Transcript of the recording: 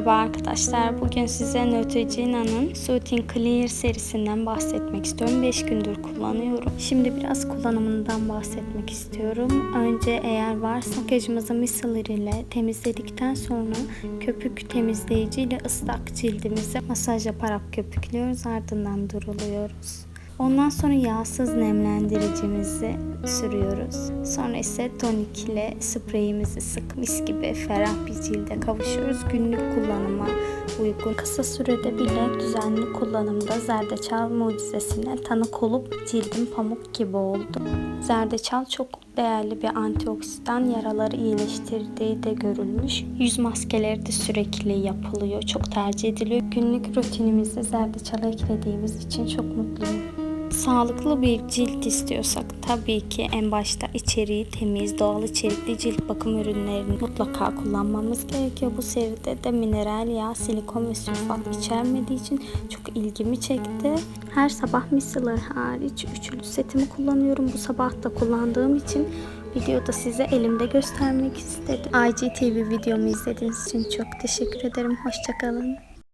Merhaba arkadaşlar. Bugün size Neutrogena'nın Soothing Clear serisinden bahsetmek istiyorum. 5 gündür kullanıyorum. Şimdi biraz kullanımından bahsetmek istiyorum. Önce eğer varsa makyajımızı micellar ile temizledikten sonra köpük temizleyici ile ıslak cildimizi masaj yaparak köpüklüyoruz. Ardından duruluyoruz. Ondan sonra yağsız nemlendiricimizi sürüyoruz. Sonra ise tonik ile spreyimizi sık mis gibi ferah bir cilde kavuşuyoruz. Günlük kullanıma uygun. Kısa sürede bile düzenli kullanımda zerdeçal mucizesine tanık olup cildim pamuk gibi oldu. Zerdeçal çok değerli bir antioksidan yaraları iyileştirdiği de görülmüş. Yüz maskeleri de sürekli yapılıyor. Çok tercih ediliyor. Günlük rutinimize zerdeçal eklediğimiz için çok mutluyum. Sağlıklı bir cilt istiyorsak tabii ki en başta içeriği temiz, doğal içerikli cilt bakım ürünlerini mutlaka kullanmamız gerekiyor. Bu seride de mineral yağ, silikon ve sülfat içermediği için çok ilgimi çekti. Her sabah micellar hariç üçlü setimi kullanıyorum. Bu sabah da kullandığım için videoda size elimde göstermek istedim. IGTV videomu izlediğiniz için çok teşekkür ederim. Hoşçakalın.